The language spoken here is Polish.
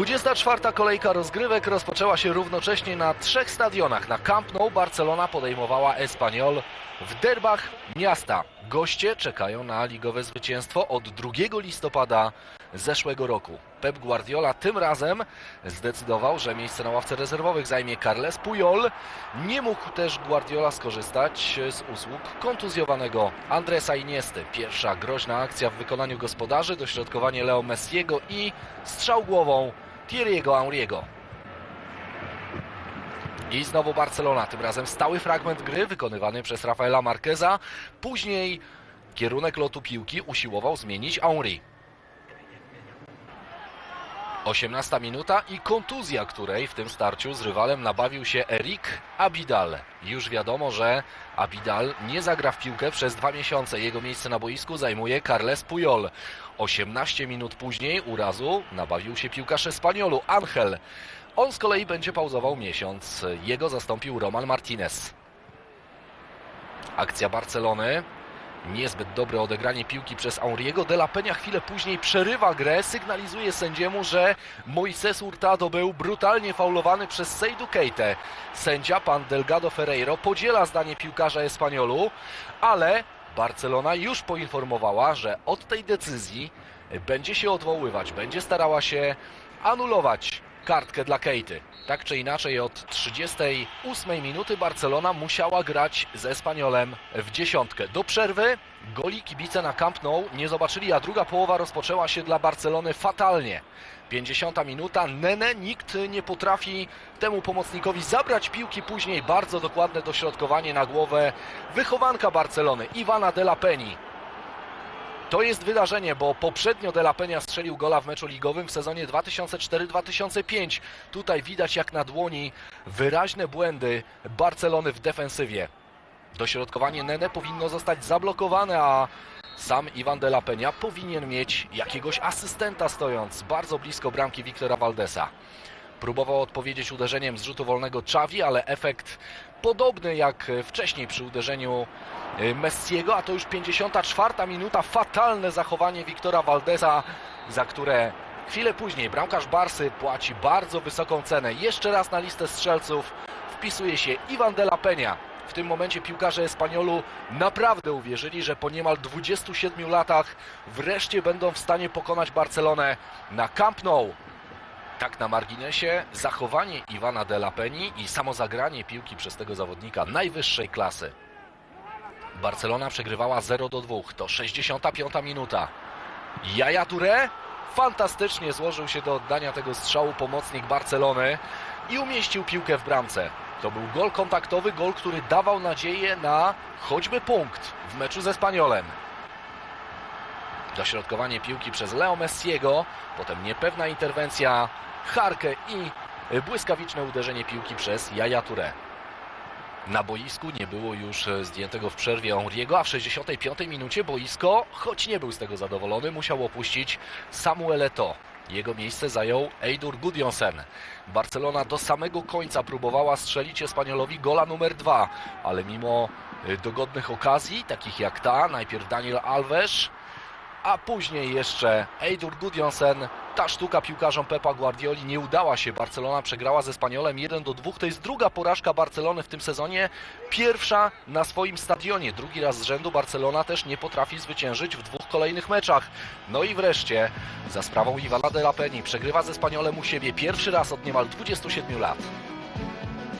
24. kolejka rozgrywek rozpoczęła się równocześnie na trzech stadionach. Na Camp Nou Barcelona podejmowała Espanyol w derbach miasta. Goście czekają na ligowe zwycięstwo od 2 listopada zeszłego roku. Pep Guardiola tym razem zdecydował, że miejsce na ławce rezerwowych zajmie Carles Puyol. Nie mógł też Guardiola skorzystać z usług kontuzjowanego Andresa Iniesty. Pierwsza groźna akcja w wykonaniu gospodarzy, dośrodkowanie Leo Messiego i strzał głową Thierry'ego Henry'ego. I znowu Barcelona, tym razem stały fragment gry wykonywany przez Rafaela Marqueza. Później kierunek lotu piłki usiłował zmienić Henry. 18 minuta i kontuzja, której w tym starciu z rywalem nabawił się Erik Abidal. Już wiadomo, że Abidal nie zagra w piłkę przez dwa miesiące. Jego miejsce na boisku zajmuje Carles Puyol. 18 minut później urazu nabawił się piłkarz Espaniolu Angel. On z kolei będzie pauzował miesiąc. Jego zastąpił Roman Martinez. Akcja Barcelony. Niezbyt dobre odegranie piłki przez Henriego de la Peña chwilę później przerywa grę, sygnalizuje sędziemu, że Moises Hurtado był brutalnie faulowany przez Seidu Keite. Sędzia, pan Delgado Ferreiro, podziela zdanie piłkarza Espaniolu, ale Barcelona już poinformowała, że od tej decyzji będzie się odwoływać, będzie starała się anulować kartkę dla Keity. Tak czy inaczej od 38 minuty Barcelona musiała grać z Espaniolem w dziesiątkę. Do przerwy goli kibice na Camp Nou nie zobaczyli, a druga połowa rozpoczęła się dla Barcelony fatalnie. 50 minuta, Nene, nikt nie potrafi temu pomocnikowi zabrać piłki, później bardzo dokładne dośrodkowanie na głowę wychowanka Barcelony, Iwana de la Peni. To jest wydarzenie, bo poprzednio De La Peña strzelił gola w meczu ligowym w sezonie 2004-2005. Tutaj widać jak na dłoni wyraźne błędy Barcelony w defensywie. Dośrodkowanie Nene powinno zostać zablokowane, a sam Iwan De La Peña powinien mieć jakiegoś asystenta stojąc bardzo blisko bramki Wiktora Valdesa. Próbował odpowiedzieć uderzeniem z rzutu wolnego Czawi, ale efekt podobny jak wcześniej przy uderzeniu y, Messiego, a to już 54 minuta, fatalne zachowanie Wiktora Valdesa, za które chwilę później bramkarz Barsy płaci bardzo wysoką cenę. Jeszcze raz na listę strzelców wpisuje się Iwan de la Peña. W tym momencie piłkarze Espaniolu naprawdę uwierzyli, że po niemal 27 latach wreszcie będą w stanie pokonać Barcelonę na Camp Nou. Tak na marginesie, zachowanie Iwana de la Peni i samo zagranie piłki przez tego zawodnika najwyższej klasy. Barcelona przegrywała 0 do 2. To 65 minuta. Jaja Touré fantastycznie złożył się do oddania tego strzału pomocnik Barcelony i umieścił piłkę w bramce. To był gol kontaktowy, gol, który dawał nadzieję na choćby punkt w meczu ze Spaniolem. Dośrodkowanie piłki przez Leo Messiego, potem niepewna interwencja Harkę i błyskawiczne uderzenie piłki przez Jaja Touré. Na boisku nie było już zdjętego w przerwie Henriego, a w 65 minucie boisko, choć nie był z tego zadowolony, musiał opuścić Samuel Eto'o. Jego miejsce zajął Eidur Gudjonsen. Barcelona do samego końca próbowała strzelić Espaniolowi gola numer dwa, ale mimo y, dogodnych okazji, takich jak ta, najpierw Daniel Alves, a później jeszcze Eidur Gudjonsen. Ta sztuka piłkarzom Pepa Guardioli nie udała się. Barcelona przegrała ze Spaniolem 1 do 2. To jest druga porażka Barcelony w tym sezonie. Pierwsza na swoim stadionie. Drugi raz z rzędu Barcelona też nie potrafi zwyciężyć w dwóch kolejnych meczach. No i wreszcie za sprawą Iwana de la Peni przegrywa ze Spaniolem u siebie pierwszy raz od niemal 27 lat.